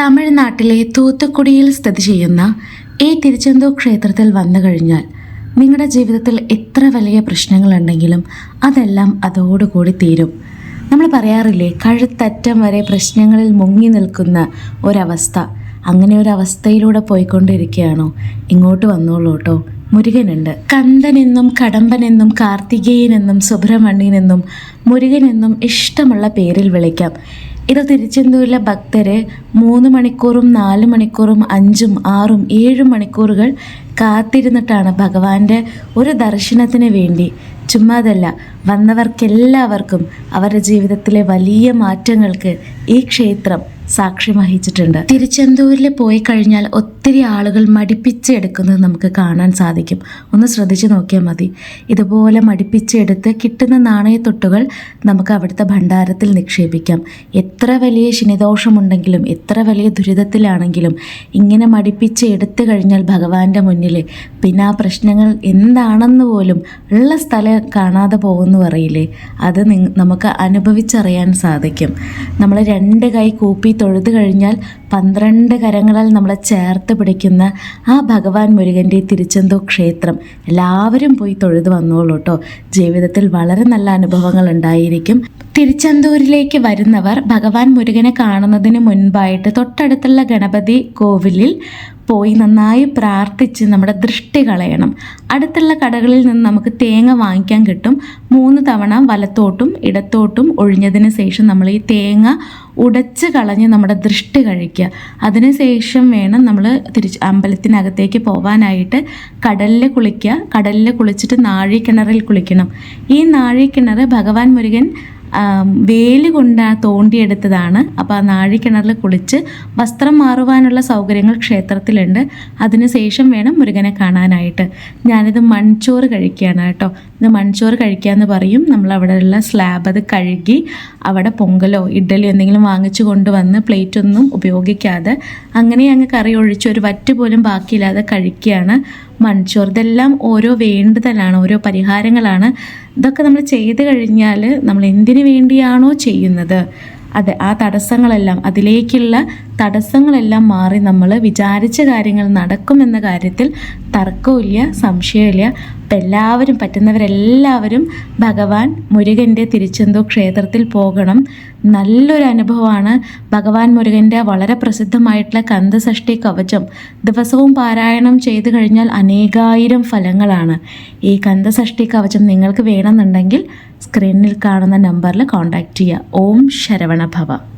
തമിഴ്നാട്ടിലെ തൂത്തുക്കുടിയിൽ സ്ഥിതി ചെയ്യുന്ന ഈ തിരുച്ചെന്തൂർ ക്ഷേത്രത്തിൽ വന്നു കഴിഞ്ഞാൽ നിങ്ങളുടെ ജീവിതത്തിൽ എത്ര വലിയ പ്രശ്നങ്ങളുണ്ടെങ്കിലും അതെല്ലാം അതോടുകൂടി തീരും. നമ്മൾ പറയാറില്ലേ കഴുത്തറ്റം വരെ പ്രശ്നങ്ങളിൽ മുങ്ങി നിൽക്കുന്ന ഒരവസ്ഥ. അങ്ങനെ ഒരു അവസ്ഥയിലൂടെ പോയിക്കൊണ്ടിരിക്കുകയാണോ? ഇങ്ങോട്ട് വന്നോളൂ കേട്ടോ. മുരുകനുണ്ട്. കന്ദനെന്നും കടമ്പനെന്നും കാർത്തികേയനെന്നും സുബ്രഹ്മണ്യനെന്നും മുരുകനെന്നും ഇഷ്ടമുള്ള പേരിൽ വിളിക്കാം. ഇത് തിരുച്ചെന്തൂരിലെ ഭക്തരെ മൂന്ന് മണിക്കൂറും നാല് മണിക്കൂറും അഞ്ചും ആറും ഏഴും മണിക്കൂറുകൾ കാത്തിരുന്നിട്ടാണ് ഭഗവാന്റെ ഒരു ദർശനത്തിന് വേണ്ടി. ചുമ്മാതല്ല വന്നവർക്കെല്ലാവർക്കും അവരുടെ ജീവിതത്തിലെ വലിയ മാറ്റങ്ങൾക്ക് ഈ ക്ഷേത്രം സാക്ഷ്യം വഹിച്ചിട്ടുണ്ട്. തിരുച്ചെന്തൂരിൽ പോയി കഴിഞ്ഞാൽ ഒത്തിരി ആളുകൾ മടിപ്പിച്ചെടുക്കുന്നത് നമുക്ക് കാണാൻ സാധിക്കും. ഒന്ന് ശ്രദ്ധിച്ചു നോക്കിയാൽ മതി. ഇതുപോലെ മടിപ്പിച്ചെടുത്ത് കിട്ടുന്ന നാണയത്തൊട്ടുകൾ നമുക്ക് അവിടുത്തെ ഭണ്ഡാരത്തിൽ നിക്ഷേപിക്കാം. എത്ര വലിയ ശനിദോഷമുണ്ടെങ്കിലും എത്ര വലിയ ദുരിതത്തിലാണെങ്കിലും ഇങ്ങനെ മടിപ്പിച്ച് എടുത്തു കഴിഞ്ഞാൽ ഭഗവാന്റെ മുന്നിൽ പിന്നെ ആ പ്രശ്നങ്ങൾ എന്താണെന്ന് പോലും ഉള്ള സ്ഥലം കാണാതെ പോകുമെന്ന് പറയില്ലേ അത് നമുക്ക് അനുഭവിച്ചറിയാൻ സാധിക്കും. നമ്മൾ രണ്ട് കൈ കൂപ്പി തൊഴുത് കഴിഞ്ഞാൽ പന്ത്രണ്ട് കരങ്ങളാൽ നമ്മളെ ചേർത്ത് പിടിക്കുന്ന ആ ഭഗവാൻ മുരുകന്റെ തിരുച്ചെന്തോ ക്ഷേത്രം. എല്ലാവരും പോയി തൊഴുതു വന്നോളൂ കേട്ടോ. ജീവിതത്തിൽ വളരെ നല്ല അനുഭവങ്ങൾ ഉണ്ടായിരിക്കും. തിരുച്ചെന്തൂരിലേക്ക് വരുന്നവർ ഭഗവാൻ മുരുകനെ കാണുന്നതിന് മുൻപായിട്ട് തൊട്ടടുത്തുള്ള ഗണപതി കോവിലിൽ പോയി നന്നായി പ്രാർത്ഥിച്ച് നമ്മുടെ ദൃഷ്ടി കളയണം. അടുത്തുള്ള കടകളിൽ നിന്ന് നമുക്ക് തേങ്ങ വാങ്ങിക്കാൻ കിട്ടും. മൂന്ന് തവണ വലത്തോട്ടും ഇടത്തോട്ടും ഒഴിഞ്ഞതിന് ശേഷം നമ്മൾ ഈ തേങ്ങ ഉടച്ച് കളഞ്ഞ് നമ്മുടെ ദൃഷ്ടി കഴിക്കുക. അതിന് ശേഷം വേണം നമ്മൾ തിരിച്ച് അമ്പലത്തിനകത്തേക്ക് പോകാനായിട്ട് കടലിൽ കുളിക്കുക. കടലിൽ കുളിച്ചിട്ട് നാഴിക്കിണറിൽ കുളിക്കണം. ഈ നാഴിക്കിണർ ഭഗവാൻ മുരുകൻ വേൽ കൊണ്ട് തോണ്ടിയെടുത്തതാണ് അപ്പോൾ ആ നാഴിക്കിണറിൽ കുളിച്ച് വസ്ത്രം മാറുവാനുള്ള സൗകര്യങ്ങൾ ക്ഷേത്രത്തിലുണ്ട്. അതിനുശേഷം വേണം മുരുകനെ കാണാനായിട്ട്. ഞാനിത് മൺചോറ് കഴിക്കുകയാണ് കേട്ടോ. ഇത് മൺചോറ് കഴിക്കുക എന്ന് പറയും. നമ്മൾ അവിടെയുള്ള സ്ലാബ് അത് കഴുകി അവിടെ പൊങ്കലോ ഇഡ്ഡലിയോ എന്തെങ്കിലും വാങ്ങിച്ചു കൊണ്ടുവന്ന് പ്ലേറ്റൊന്നും ഉപയോഗിക്കാതെ അങ്ങനെ അങ്ങ് കറി ഒഴിച്ച് ഒരു വറ്റ് പോലും ബാക്കിയില്ലാതെ കഴിക്കുകയാണ്. മൺചോറ് ഇതെല്ലാം ഓരോ വേണ്ടതലാണ് ഓരോ പരിഹാരങ്ങളാണ്. ഇതൊക്കെ നമ്മൾ ചെയ്ത് കഴിഞ്ഞാൽ നമ്മൾ എന്തിനു വേണ്ടിയാണോ ചെയ്യുന്നത്? അതെ ആ തടസ്സങ്ങളെല്ലാം അതിലേക്കുള്ള തടസ്സങ്ങളെല്ലാം മാറി നമ്മൾ വിചാരിച്ച കാര്യങ്ങൾ നടക്കുമെന്ന കാര്യത്തിൽ തർക്കമില്ല സംശയമില്ല അപ്പം എല്ലാവരും പറ്റുന്നവരെല്ലാവരും ഭഗവാൻ മുരുകന്റെ തിരിച്ചെന്തോ ക്ഷേത്രത്തിൽ പോകണം. നല്ലൊരു അനുഭവമാണ്. ഭഗവാൻ മുരുകന്റെ വളരെ പ്രസിദ്ധമായിട്ടുള്ള കന്ദസഷ്ടി കവചം ദിവസവും പാരായണം ചെയ്തു കഴിഞ്ഞാൽ അനേകായിരം ഫലങ്ങളാണ്. ഈ കന്ദസഷ്ടി കവചം നിങ്ങൾക്ക് വേണമെന്നുണ്ടെങ്കിൽ സ്ക്രീനിൽ കാണുന്ന നമ്പറിൽ കോൺടാക്റ്റ് ചെയ്യുക. ഓം ശരവണ ഭവ